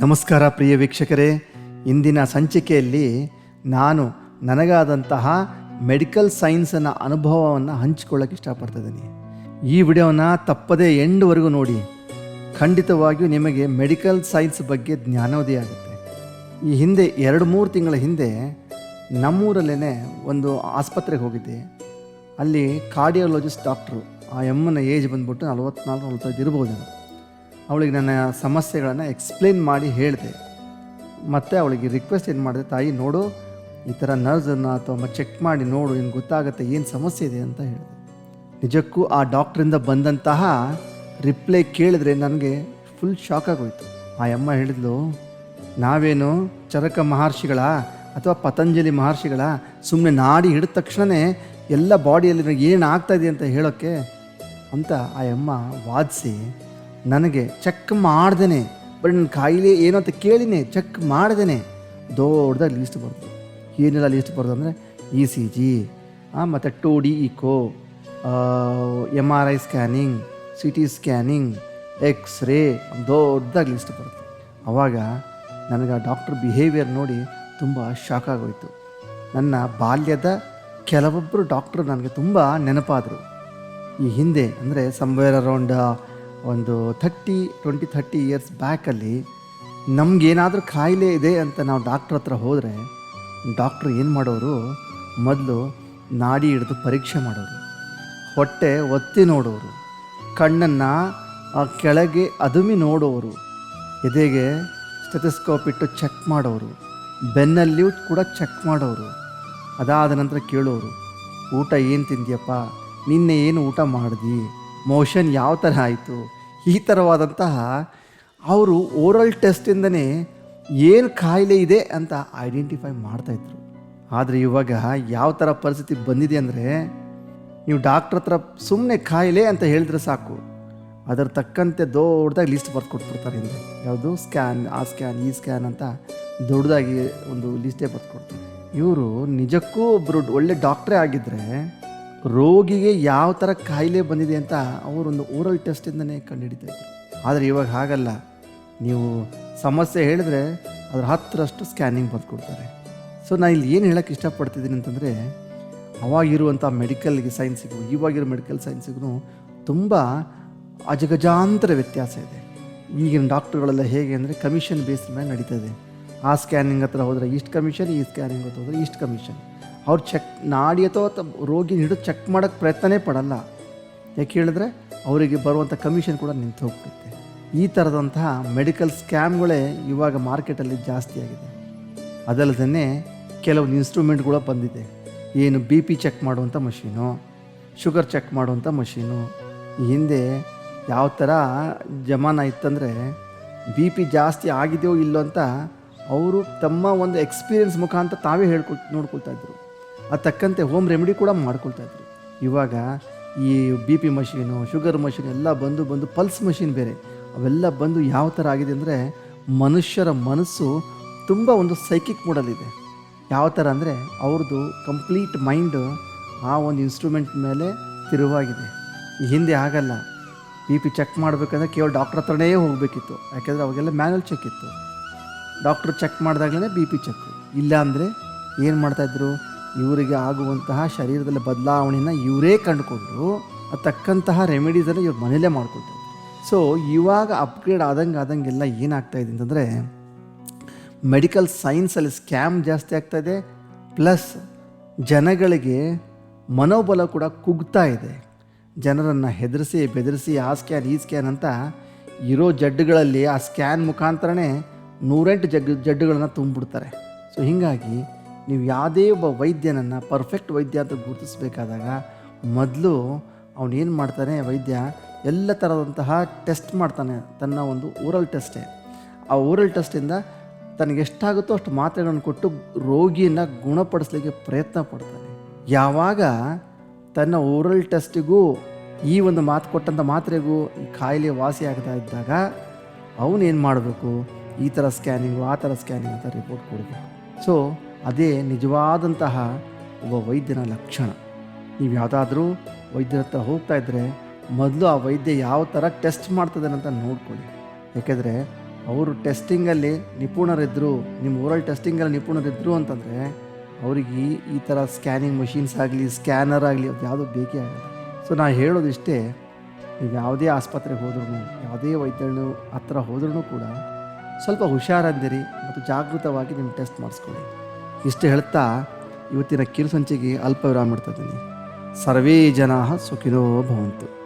ನಮಸ್ಕಾರ ಪ್ರಿಯ ವೀಕ್ಷಕರೇ. ಇಂದಿನ ಸಂಚಿಕೆಯಲ್ಲಿ ನಾನು ನನಗಾದಂತಹ ಮೆಡಿಕಲ್ ಸೈನ್ಸನ್ನು ಅನುಭವವನ್ನು ಹಂಚಿಕೊಳ್ಳೋಕೆ ಇಷ್ಟಪಡ್ತಿದ್ದೀನಿ ಈ ವಿಡಿಯೋನ ತಪ್ಪದೇ ಎಂಡ್ವರೆಗೂ ನೋಡಿ. ಖಂಡಿತವಾಗಿಯೂ ನಿಮಗೆ ಮೆಡಿಕಲ್ ಸೈನ್ಸ್ ಬಗ್ಗೆ ಜ್ಞಾನೋದಯ ಆಗುತ್ತೆ. ಈ ಹಿಂದೆ ಎರಡು ಮೂರು ತಿಂಗಳ ಹಿಂದೆ ನಮ್ಮೂರಲ್ಲೇ ಒಂದು ಆಸ್ಪತ್ರೆಗೆ ಹೋಗಿದ್ದೆ. ಅಲ್ಲಿ ಕಾರ್ಡಿಯಾಲಜಿಸ್ಟ್ ಡಾಕ್ಟ್ರು. ಆ ಎಮ್ಮನ ಏಜ್ ಬಂದ್ಬಿಟ್ಟು ನಲವತ್ತ್ನಾಲ್ಕು ನಲ್ವತ್ತೈದು ಇರ್ಬೋದೇನೋ ಅವಳಿಗೆ ನನ್ನ ಸಮಸ್ಯೆಗಳನ್ನು ಎಕ್ಸ್ಪ್ಲೇನ್ ಮಾಡಿ ಹೇಳಿದೆ. ಮತ್ತು ಅವಳಿಗೆ ರಿಕ್ವೆಸ್ಟ್ ಏನು ಮಾಡಿದೆ, ತಾಯಿ ನೋಡು, ಈ ಥರ ನರ್ಸನ್ನು ಅಥವಾ ಚೆಕ್ ಮಾಡಿ ನೋಡು ನಿಮ್ಗೆ ಗೊತ್ತಾಗುತ್ತೆ ಏನು ಸಮಸ್ಯೆ ಇದೆ ಅಂತ ಹೇಳಿದೆ. ನಿಜಕ್ಕೂ ಆ ಡಾಕ್ಟ್ರಿಂದ ಬಂದಂತಹ ರಿಪ್ಲೈ ಕೇಳಿದ್ರೆ ನನಗೆ ಫುಲ್ ಶಾಕ್ ಆಗೋಯ್ತು. ಆ ಅಮ್ಮ ಹೇಳಿದ್ಲು, ನಾವೇನು ಚರಕ ಮಹರ್ಷಿಗಳ ಅಥವಾ ಪತಂಜಲಿ ಮಹರ್ಷಿಗಳ? ಸುಮ್ಮನೆ ನಾಡಿ ಹಿಡಿದ ತಕ್ಷಣವೇ ಎಲ್ಲ ಬಾಡಿಯಲ್ಲಿ ಏನು ಆಗ್ತಾ ಇದೆ ಅಂತ ಹೇಳೋಕ್ಕೆ? ಅಂತ ಆ ಅಮ್ಮ ವಾದಿಸಿ ನನಗೆ ಚೆಕ್ ಮಾಡ್ದೇನೆ ಬಟ್ ನನ್ನ ಕಾಯಿಲೆ ಏನು ಅಂತ ಕೇಳಿನೇ ಚೆಕ್ ಮಾಡ್ದೇನೆ. ದೊಡ್ಡದಾಗಿ ಲಿಸ್ಟ್ ಬರ್ತದೆ ಏನೆಲ್ಲ ಲಿಸ್ಟ್ ಬರೋದು ಅಂದರೆ ಇ ಸಿ ಜಿ ಮತ್ತು two D echo M R I scanning C T scanning X ray ದೊಡ್ಡದಾಗಿ ಲಿಸ್ಟ್ ಬರುತ್ತೆ ಆವಾಗ ನನಗೆ ಆ ಡಾಕ್ಟರ್ ಬಿಹೇವಿಯರ್ ನೋಡಿ ತುಂಬ ಶಾಕ್ ಆಗೋಯಿತು. ನನ್ನ ಬಾಲ್ಯದ ಕೆಲವೊಬ್ಬರು ಡಾಕ್ಟ್ರು ನನಗೆ ತುಂಬ ನೆನಪಾದರು. ಈ ಹಿಂದೆ ಅಂದರೆ ಸಮ್ವೇರ್ ಅರೌಂಡ್ ಒಂದು ಥರ್ಟಿ ಟ್ವೆಂಟಿ ಥರ್ಟಿ ಇಯರ್ಸ್ ಬ್ಯಾಕಲ್ಲಿ ನಮಗೇನಾದರೂ ಕಾಯಿಲೆ ಇದೆ ಅಂತ ನಾವು ಡಾಕ್ಟ್ರ್ ಹತ್ರ ಹೋದರೆ ಡಾಕ್ಟ್ರು ಏನು ಮಾಡೋರು? ಮೊದಲು ನಾಡಿ ಹಿಡಿದು ಪರೀಕ್ಷೆ ಮಾಡೋರು. ಹೊಟ್ಟೆ ಒತ್ತಿ ನೋಡೋರು. ಕಣ್ಣನ್ನು ಕೆಳಗೆ ಅದುಮಿ ನೋಡೋರು. ಎದೆಗೆ ಸ್ಟೆತಸ್ಕೋಪ್ ಇಟ್ಟು ಚೆಕ್ ಮಾಡೋರು. ಬೆನ್ನಲ್ಲಿಯೂ ಕೂಡ ಚೆಕ್ ಮಾಡೋರು. ಅದಾದ ನಂತರ ಕೇಳೋರು, ಊಟ ಏನು ತಿಂದ್ಯಪ್ಪ? ನಿನ್ನೆ ಏನು ಊಟ ಮಾಡಿದಿ? ಮೋಷನ್ ಯಾವ ಥರ ಆಯಿತು? ಈ ಥರವಾದಂತಹ ಅವರು ಓರಲ್ ಟೆಸ್ಟಿಂದನೇ ಏನು ಕಾಯಿಲೆ ಇದೆ ಅಂತ ಐಡೆಂಟಿಫೈ ಮಾಡ್ತಾಯಿದ್ರು ಆದರೆ ಇವಾಗ ಯಾವ ಥರ ಪರಿಸ್ಥಿತಿ ಬಂದಿದೆ ಅಂದರೆ ನೀವು ಡಾಕ್ಟ್ರ್ ಹತ್ರ ಸುಮ್ಮನೆ ಕಾಯಿಲೆ ಅಂತ ಹೇಳಿದ್ರೆ ಸಾಕು. ಅದರ ತಕ್ಕಂತೆ ದೊಡ್ಡದಾಗಿ ಲಿಸ್ಟ್ ಬರ್ದು ಕೊಟ್ಬಿಡ್ತಾರೆ ಹಿಂದೆ. ಯಾವುದು? ಸ್ಕ್ಯಾನ್ ಆ ಸ್ಕ್ಯಾನ್ ಈ ಸ್ಕ್ಯಾನ್ ಅಂತ ದೊಡ್ಡದಾಗಿ ಒಂದು ಲಿಸ್ಟೇ ಬರ್ದು ಕೊಡ್ತಾರೆ ಇವರು ನಿಜಕ್ಕೂ ಒಬ್ಬರು ಒಳ್ಳೆ ಡಾಕ್ಟ್ರೇ ಆಗಿದ್ದರೆ ರೋಗಿಗೆ ಯಾವ ಥರ ಕಾಯಿಲೆ ಬಂದಿದೆ ಅಂತ ಅವರೊಂದು ಓರಲ್ ಟೆಸ್ಟಿಂದನೇ ಕಂಡುಹಿಡಿತಾ ಇದ್ರು. ಆದರೆ ಇವಾಗ ಹಾಗಲ್ಲ. ನೀವು ಸಮಸ್ಯೆ ಹೇಳಿದ್ರೆ ಅದ್ರ ಹತ್ತರಷ್ಟು ಸ್ಕ್ಯಾನಿಂಗ್ ಬರ್ದು ಕೊಡ್ತಾರೆ ಸೊ ನಾನು ಇಲ್ಲಿ ಏನು ಹೇಳೋಕ್ಕೆ ಇಷ್ಟಪಡ್ತಿದ್ದೀನಿ ಅಂತಂದರೆ ಅವಾಗಿರುವಂಥ ಮೆಡಿಕಲ್ಗೆ ಸೈನ್ಸಿಗೂ ಇವಾಗಿರೋ ಮೆಡಿಕಲ್ ಸೈನ್ಸಿಗೂ ತುಂಬ ಅಜಗಜಾಂತರ ವ್ಯತ್ಯಾಸ ಇದೆ. ಈಗಿನ ಡಾಕ್ಟ್ರುಗಳೆಲ್ಲ ಹೇಗೆ ಅಂದರೆ ಕಮಿಷನ್ ಬೇಸ್ ಮೇಲೆ ನಡೀತದೆ ಆ ಸ್ಕ್ಯಾನಿಂಗ್ ಹತ್ರ ಹೋದರೆ ಇಷ್ಟು ಕಮಿಷನ್ ಈ ಸ್ಕ್ಯಾನಿಂಗ್ ಹತ್ರ ಹೋದರೆ ಇಷ್ಟು ಕಮಿಷನ್ ಅವ್ರು ಚೆಕ್ ನಾಡಿ ಅಥವಾ ರೋಗಿ ಹಿಡಿದು ಚೆಕ್ ಮಾಡೋಕ್ಕೆ ಪ್ರಯತ್ನನೇ ಪಡಲ್ಲ. ಯಾಕೆ ಹೇಳಿದ್ರೆ ಅವರಿಗೆ ಬರುವಂಥ ಕಮಿಷನ್ ಕೂಡ ನಿಂತು ಹೋಗ್ಬಿಡುತ್ತೆ ಈ ಥರದಂತಹ ಮೆಡಿಕಲ್ ಸ್ಕ್ಯಾಮ್ಗಳೇ ಇವಾಗ ಮಾರ್ಕೆಟಲ್ಲಿ ಜಾಸ್ತಿ ಆಗಿದೆ. ಅದಲ್ಲದೇ ಕೆಲವೊಂದು ಇನ್ಸ್ಟ್ರೂಮೆಂಟ್ಗಳು ಬಂದಿದೆ. ಏನು ಬಿ ಪಿ ಚೆಕ್ ಮಾಡುವಂಥ ಮಷೀನು, ಶುಗರ್ ಚೆಕ್ ಮಾಡುವಂಥ ಮಷೀನು ಹಿಂದೆ ಯಾವ ಥರ ಜಮಾನ ಇತ್ತಂದರೆ ಬಿ ಪಿ ಜಾಸ್ತಿ ಆಗಿದೆಯೋ ಇಲ್ಲೋ ಅಂತ ಅವರು ತಮ್ಮ ಒಂದು ಎಕ್ಸ್ಪೀರಿಯನ್ಸ್ ಮುಖಾಂತರ ತಾವೇ ಹೇಳ್ಕೊ ನೋಡ್ಕೊಳ್ತಾ ಇದ್ರು. ಅದು ತಕ್ಕಂತೆ ಹೋಮ್ ರೆಮಿಡಿ ಕೂಡ ಮಾಡ್ಕೊಳ್ತಾ ಇದ್ರು. ಇವಾಗ ಈ B P machine sugar machine ಎಲ್ಲ ಬಂದು ಬಂದು ಪಲ್ಸ್ ಮಷೀನ್ ಬೇರೆ. ಅವೆಲ್ಲ ಬಂದು ಯಾವ ಥರ ಆಗಿದೆ ಅಂದರೆ ಮನುಷ್ಯರ ಮನಸ್ಸು ತುಂಬ ಒಂದು ಸೈಕಿಕ್ ಮೂಡಲ್ಲಿದೆ ಯಾವ ಥರ ಅಂದರೆ ಅವ್ರದ್ದು ಕಂಪ್ಲೀಟ್ ಮೈಂಡು ಆ ಒಂದು ಇನ್ಸ್ಟ್ರೂಮೆಂಟ್ ಮೇಲೆ ತಿರುವಾಗಿದೆ. ಹಿಂದೆ ಆಗಲ್ಲ. ಬಿ ಪಿ ಚೆಕ್ ಮಾಡಬೇಕಂದ್ರೆ ಕೇವಲ ಡಾಕ್ಟ್ರ್ ಹತ್ರನೇ ಹೋಗಬೇಕಿತ್ತು. ಯಾಕೆಂದರೆ ಅವಾಗೆಲ್ಲ ಮ್ಯಾನುವಲ್ ಚೆಕ್ ಇತ್ತು. ಡಾಕ್ಟ್ರು ಚೆಕ್ ಮಾಡಿದಾಗಲೇ ಬಿ ಪಿ ಚೆಕ್ ಇಲ್ಲ ಅಂದರೆ ಏನು ಮಾಡ್ತಾಯಿದ್ರು ಇವರಿಗೆ ಆಗುವಂತಹ ಶರೀರದಲ್ಲಿ ಬದಲಾವಣೆಯನ್ನು ಇವರೇ ಕಂಡುಕೊಂಡು ತಕ್ಕಂತಹ ರೆಮಿಡೀಸನ್ನು ಇವ್ರು ಮನೇಲೇ ಮಾಡ್ಕೊಳ್ತಾರೆ. ಸೊ ಇವಾಗ ಅಪ್ಗ್ರೇಡ್ ಆದಂಗೆ ಆದಂಗೆಲ್ಲ ಏನಾಗ್ತಾ ಇದೆ ಅಂತಂದರೆ ಮೆಡಿಕಲ್ ಸೈನ್ಸಲ್ಲಿ ಸ್ಕ್ಯಾಮ್ ಜಾಸ್ತಿ ಆಗ್ತಾ ಇದೆ ಪ್ಲಸ್ ಜನಗಳಿಗೆ ಮನೋಬಲ ಕೂಡ ಕುಗ್ತಾ ಇದೆ. ಜನರನ್ನು ಹೆದರಿಸಿ, ಬೆದರಿಸಿ, ಆ ಸ್ಕ್ಯಾನ್ ಈ ಸ್ಕ್ಯಾನ್ ಅಂತ ಇರೋ ಜಡ್ಡುಗಳಲ್ಲಿ ಆ ಸ್ಕ್ಯಾನ್ ಮುಖಾಂತರನೇ ನೂರೆಂಟು ಜಗ್, ಜಡ್ಡುಗಳನ್ನು ತುಂಬಿಬಿಡ್ತಾರೆ. ಸೊ ಹೀಗಾಗಿ ನೀವು ಯಾವುದೇ ಒಬ್ಬ ವೈದ್ಯನನ್ನು ಪರ್ಫೆಕ್ಟ್ ವೈದ್ಯ ಅಂತ ಗುರುತಿಸಬೇಕಾದಾಗ ಮೊದಲು ಅವನು ಏನು ಮಾಡ್ತಾನೆ, ವೈದ್ಯ ಎಲ್ಲ ಥರದಂತಹ ಟೆಸ್ಟ್ ಮಾಡ್ತಾನೆ, ತನ್ನ ಒಂದು ಊರಲ್ ಟೆಸ್ಟೇ ಆ ಊರಲ್ ಟೆಸ್ಟಿಂದ ತನಗೆಷ್ಟಾಗುತ್ತೋ ಅಷ್ಟು ಮಾತ್ರೆಗಳನ್ನು ಕೊಟ್ಟು ರೋಗಿಯನ್ನು ಗುಣಪಡಿಸಲಿಕ್ಕೆ ಪ್ರಯತ್ನ ಪಡ್ತಾನೆ. ಯಾವಾಗ ತನ್ನ ಊರಲ್ ಟೆಸ್ಟಿಗೂ ಈ ಒಂದು ಮಾತು ಕೊಟ್ಟಂಥ ಮಾತ್ರೆಗೂ ಈ ಕಾಯಿಲೆ ವಾಸಿ ಆಗ್ತಾ ಇದ್ದಾಗ ಅವನೇನು ಮಾಡಬೇಕು? ಈ ಥರ ಸ್ಕ್ಯಾನಿಂಗು ಆ ಥರ ಸ್ಕ್ಯಾನಿಂಗ್ ಅಂತ ರಿಪೋರ್ಟ್ ಕೊಡಬೇಕು. ಸೊ ಅದೇ ನಿಜವಾದಂತಹ ಒಬ್ಬ ವೈದ್ಯನ ಲಕ್ಷಣ. ನೀವು ಯಾವುದಾದ್ರೂ ವೈದ್ಯರ ಹತ್ರ ಹೋಗ್ತಾ ಇದ್ದರೆ ಮೊದಲು ಆ ವೈದ್ಯ ಯಾವ ಥರ ಟೆಸ್ಟ್ ಮಾಡ್ತದೆ ಅಂತ ನೋಡ್ಕೊಳ್ಳಿ. ಯಾಕೆಂದರೆ ಅವರು ಟೆಸ್ಟಿಂಗಲ್ಲಿ ನಿಪುಣರಿದ್ದರು ನಿಮ್ಮ ಊರಲ್ಲಿ ಟೆಸ್ಟಿಂಗಲ್ಲಿ ನಿಪುಣರಿದ್ದರು ಅಂತಂದರೆ ಅವರಿಗೆ ಈ ಥರ ಸ್ಕ್ಯಾನಿಂಗ್ ಮಷೀನ್ಸ್ ಆಗಲಿ ಸ್ಕ್ಯಾನರ್ ಆಗಲಿ ಅದು ಯಾವುದೂ ಬೇಕೇ ಆಗಲ್ಲ. ಸೊ ನಾ ಹೇಳೋದಿಷ್ಟೇ ನೀವು ಯಾವುದೇ ಆಸ್ಪತ್ರೆಗೆ ಹೋದ್ರೂ ಯಾವುದೇ ವೈದ್ಯರು ಹತ್ರ ಹೋದ್ರೂ ಕೂಡ ಸ್ವಲ್ಪ ಹುಷಾರಂದಿರಿ ಮತ್ತು ಜಾಗೃತವಾಗಿ ನಿಮ್ಮ ಟೆಸ್ಟ್ ಮಾಡಿಸ್ಕೊಳ್ಳಿ. ಇಷ್ಟು ಹೇಳ್ತಾ ಇವತ್ತಿನ ಕಿರುಸಂಚಿಗೆ ಅಲ್ಪ ವಿರಾಮ ಇಡ್ತಾ ಇದ್ದೀನಿ. ಸರ್ವೇ ಜನ ಸುಖಿನೋ ಭವಂತು.